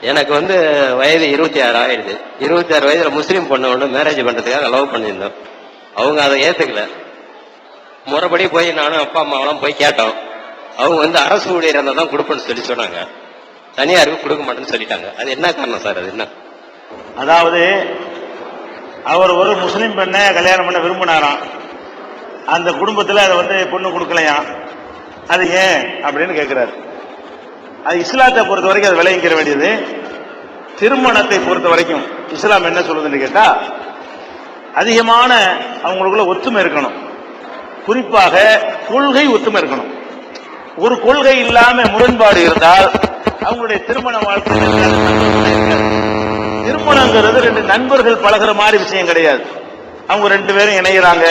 எனக்கு வந்து வயது இருபத்தி ஆறு ஆயிடுது. இருபத்தி ஆறு வயதுல முஸ்லீம் பொண்ணு ஒன்று மேரேஜ் பண்றதுக்காக லவ் பண்ணியிருந்தோம். அவங்க அதை ஏத்துக்கல. முறைப்படி போய் நானும் அப்பா அம்மாவெல்லாம் போய் கேட்டோம். அவங்க வந்து அரசு ஊழியர் இருந்தால் தான் கொடுப்பேன்னு சொல்லி சொன்னாங்க. தனியாருக்கு கொடுக்க மாட்டேன்னு சொல்லிட்டாங்க. அது என்ன காரணம் சார்? அது என்ன? அதாவது அவர் ஒரு முஸ்லீம் பெண்ணை கல்யாணம் பண்ண விரும்பினாராம். அந்த குடும்பத்தில் அதை வந்து பொண்ணு கொடுக்கலையாம். அது ஏன்? அப்படின்னு கேட்குறாரு அது இஸ்லாத்தை பொறுத்த வரைக்கும் அது விளைவிக்கிற வேண்டியது. திருமணத்தை பொறுத்த வரைக்கும் இஸ்லாம் என்ன சொல்லுதுன்னு கேட்டா அதிகமான அவங்களுக்குள்ள ஒத்துமை இருக்கணும். குறிப்பாக கொள்கை ஒத்துமை இருக்கணும். ஒரு கொள்கை இல்லாம முரண்பாடு இருந்தால் அவங்களுடைய திருமண வாழ்க்கை திருமணங்கிறது ரெண்டு நண்பர்கள் பழகுற மாதிரி விஷயம் கிடையாது. அவங்க ரெண்டு பேரும் இணைகிறாங்க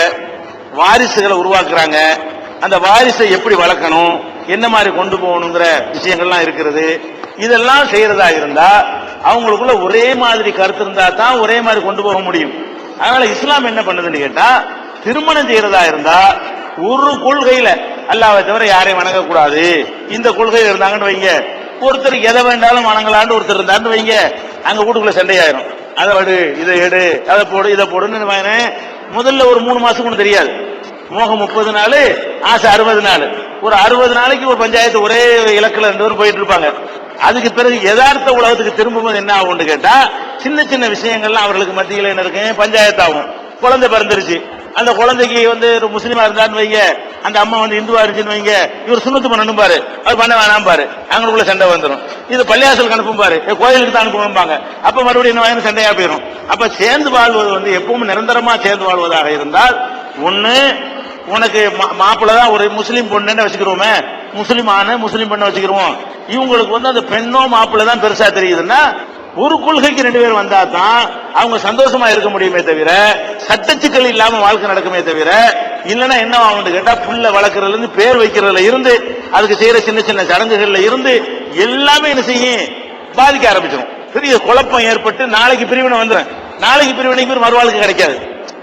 வாரிசுகளை உருவாக்குறாங்க. அந்த வாரிசை எப்படி வளர்க்கணும்? என்ன மாதிரி கொண்டு போகணுங்கிற விஷயங்கள்லாம் இருக்கிறது இதெல்லாம் செய்யறதா இருந்தா அவங்களுக்குள்ள ஒரே மாதிரி கருத்து இருந்தா தான் ஒரே மாதிரி கொண்டு போக முடியும். அதனால இஸ்லாம் என்ன பண்ணுதுன்னு கேட்டா திருமணம் செய்யறதா இருந்தா ஒரு கொள்கையில அல்லாவை தவிர யாரையும் வணங்கக்கூடாது. இந்த கொள்கையில் இருந்தாங்கன்னு வைங்க. ஒருத்தர் எதை வேண்டாலும் வணங்கலான்னு ஒருத்தர் இருந்தாருன்னு வைங்க. அங்க வீட்டுக்குள்ள சண்டையாயிரும். அதை எடு இதை எடு அதை போடு இதை போடுன்னு வாங்கினேன் முதல்ல ஒரு மூணு மாசம் கூட தெரியாது. மோகம் முப்பது நாள் ஆசை அறுபது நாள். ஒரு அறுபது நாளைக்கு ஒரு பஞ்சாயத்து ஒரே இலக்குல ரெண்டு பேரும் போயிட்டு இருப்பாங்க. அதுக்கு பிறகு யதார்த்த உலகத்துக்கு திரும்பும்போது என்ன ஆகும்னு கேட்டா சின்ன சின்ன விஷயங்கள்லாம் அவர்களுக்கு மத்தியில் என்ன இருக்கு? பஞ்சாயத்து ஆகும். குழந்தை பிறந்துருச்சு. அந்த குழந்தைக்கு வந்து ஒரு முஸ்லீமா இருந்தான்னு வைங்க. அந்த அம்மா வந்து இந்துவா இருந்துச்சுன்னு வைங்க. இவர் சுண்ணத்து பண்ணணும் பாரு. அவர் பண்ண வேணாம் பாரு. அவங்களுக்குள்ள சண்டை வந்துடும் இது பள்ளியாசலுக்கு அனுப்பும் பாரு. கோயிலுக்கு தான் அனுப்பும்பாங்க அப்ப மறுபடியும் என்ன வாங்கி சண்டையா போயிடும் அப்ப சேர்ந்து வாழ்வது வந்து எப்பவும் நிரந்தரமா சேர்ந்து வாழ்வதாக இருந்தால் ஒன்னு உனக்கு மாப்பிள்ள தான் ஒரு முஸ்லீம் பொண்ணு வச்சுக்கிறோமே. முஸ்லீம் ஆணு முஸ்லீம் பெண்ணை வச்சுக்கிறோம். இவங்களுக்கு வந்து அந்த பெண்ணோ மாப்பிள்ள தான் பெருசா தெரியுதுன்னா ஒரு கொள்கைக்கு ரெண்டு பேர் வந்தா தான் அவங்க சந்தோஷமா இருக்க முடியுமே தவிர சட்டச்சிக்கல் இல்லாம வாழ்க்கை நடக்குமே தவிர இல்லைன்னா என்ன ஆகும்னு கேட்டா புள்ள வளர்க்கறதுல இருந்து பேர் வைக்கிறதுல இருந்து அதுக்கு செய்யற சின்ன சின்ன சடங்குகள்ல இருந்து எல்லாமே என்ன செய்யும்? பாதிக்க ஆரம்பிச்சிடும் பெரிய குழப்பம் ஏற்பட்டு நாளைக்கு பிரிவினை வந்துடும் நாளைக்கு பிரிவினைக்கு பேர் மறுவாழ்க்கை கிடைக்காது.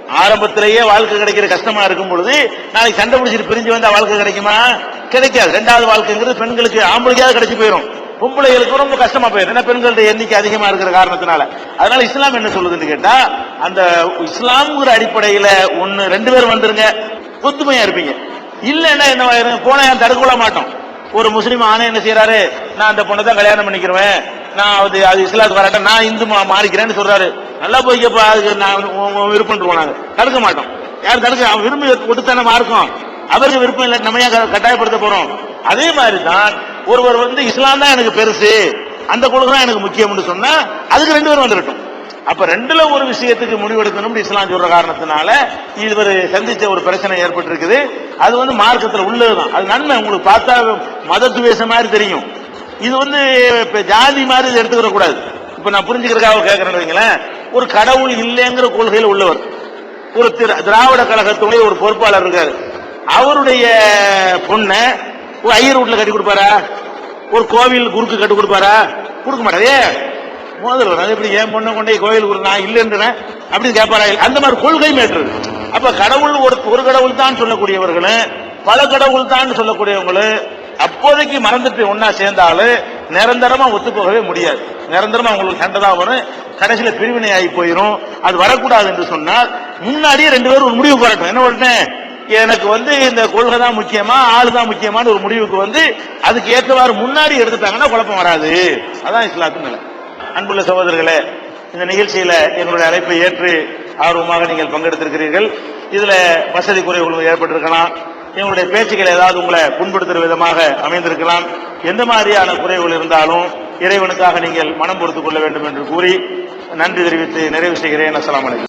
ஆரம்பத்திலேயே வாழ்க்கை கிடைக்கிற கஷ்டமா இருக்கும் பொழுது நாளைக்கு சண்டை பிடிச்சிட்டு பிரிஞ்சு வந்தா வாழ்க்கை கிடைக்குமா? கிடைக்காது. ரெண்டாவது வாழ்க்கைங்கிறது பெண்களுக்கு ஆம்பளைக்காவது கிடைச்சி போயிடும் பொம்பளைகளுக்கு ரொம்ப கஷ்டமா போயிடும் ஏன்னா பெண்களுடைய எண்ணிக்கை அதிகமா இருக்கிற காரணத்தினால. அதனால இஸ்லாம் என்ன சொல்லுதுன்னு கேட்டா அந்த இஸ்லாம்ங்கிற அடிப்படையில ஒன்னு ரெண்டு பேரும் வந்துருங்க. ஒத்துமையா இருப்பீங்க. இல்லைன்னா என்ன போன போனா தடுக்க மாட்டோம். ஒரு முஸ்லீம் ஆணை என்ன செய்யறாரு நான் அந்த பொண்ணை தான் கல்யாணம் பண்ணிக்கிறேன் நான் அது அது இஸ்லாத்து வராட்டேன் நான் இந்து மா- மாறிக்கிறேன்னு சொல்றாரு. நல்லா போய்க்கப்பா அதுக்கு நான் விருப்பம் நாங்க. தடுக்க மாட்டோம். யார் தடுக்க? அவன் விரும்பி கொடுத்தானே மார்க்கும். அவருக்கு விருப்பம் இல்லை நம்ம ஏன் கட்டாயப்படுத்த போறோம்? அதே மாதிரி தான் ஒருவர் வந்து இஸ்லாம் தான் எனக்கு பெருசு. அந்த கொள்கை தான் எனக்கு முக்கியம்னு சொன்னா அதுக்கு ரெண்டு பேரும் வந்துடட்டும் அப்ப ரெண்டுல ஒரு விஷயத்துக்கு முடிவெடுக்கணும்னு இஸ்லாம் சொல்ற காரணத்தினால இவர் சந்திச்ச ஒரு பிரச்சனை ஏற்பட்டிருக்குது. அது வந்து மார்க்கத்துல உள்ளதுதான். அது நன்மை உங்களுக்கு பார்த்தா மத துவேஷம் மாதிரி தெரியும். இது வந்து இப்ப ஜாதி மாதிரி எடுத்துக்கிற கூடாது இப்ப நான் புரிஞ்சுக்கிறதுக்காக கேட்கறேன்னு வைங்களேன். ஒரு கடவுள் இல்லைங்கிற கொள்கையில் உள்ளவர். ஒரு திராவிட கழகத்துடைய ஒரு பொறுப்பாளர் இருக்காரு. அவருடைய பொண்ணை ஒரு ஐயர் வீட்டில் கட்டி கொடுப்பாரா? ஒரு கோவில் குருக்கு கட்டி கொடுப்பாரா? கொடுக்க மாட்டாரே? முதல்வர் அது எப்படி ஏன் பொண்ணை கொண்டே கோயில் குரு நான் இல்லைன்றேன். அப்படின்னு கேட்பாரா? அந்த மாதிரி கொள்கை மேற்று. அப்ப கடவுள் ஒரு ஒரு கடவுள் தான் சொல்லக்கூடியவர்களும் பல கடவுள் தான் சொல்லக்கூடியவங்களும் அப்போதைக்கு மறந்துட்டு ஒன்னா சேர்ந்தாலும் நிரந்தரமா ஒத்துப்போகவே முடியாது. நிரந்தரமா அவங்களுக்கு சண்டை தான் வரும். கடைசியில பிரிவினை ஆகி போயிடும் அது வரக்கூடாது என்று சொன்னால் முன்னாடியே ரெண்டு பேரும் ஒரு முடிவு வரட்டும் என்ன உடனே? எனக்கு வந்து இந்த கொள்கை தான் முக்கியமா ஆளு தான் முக்கியமான ஒரு முடிவுக்கு வந்து அதுக்கு ஏற்றவாறு முன்னாடி எடுத்துட்டாங்கன்னா குழப்பம் வராது. அதான் இஸ்லாத்து நிலை. அன்புள்ள சகோதரர்களே இந்த நிகழ்ச்சியில எங்களுடைய அழைப்பை ஏற்று ஆர்வமாக நீங்கள் பங்கெடுத்திருக்கிறீர்கள். இதுல வசதி குறைவுகள் ஏற்பட்டிருக்கலாம். எங்களுடைய பேச்சுக்கள் ஏதாவது உங்களை புண்படுத்துற விதமாக அமைந்திருக்கலாம். எந்த மாதிரியான குறைவுகள் இருந்தாலும் இறைவனுக்காக நீங்கள் மனம் பொறுத்துக் கொள்ள வேண்டும் என்று கூறி நன்றி தெரிவித்து நிறைவு செய்கிறேன். அஸ்லாம் அலைக்கும்.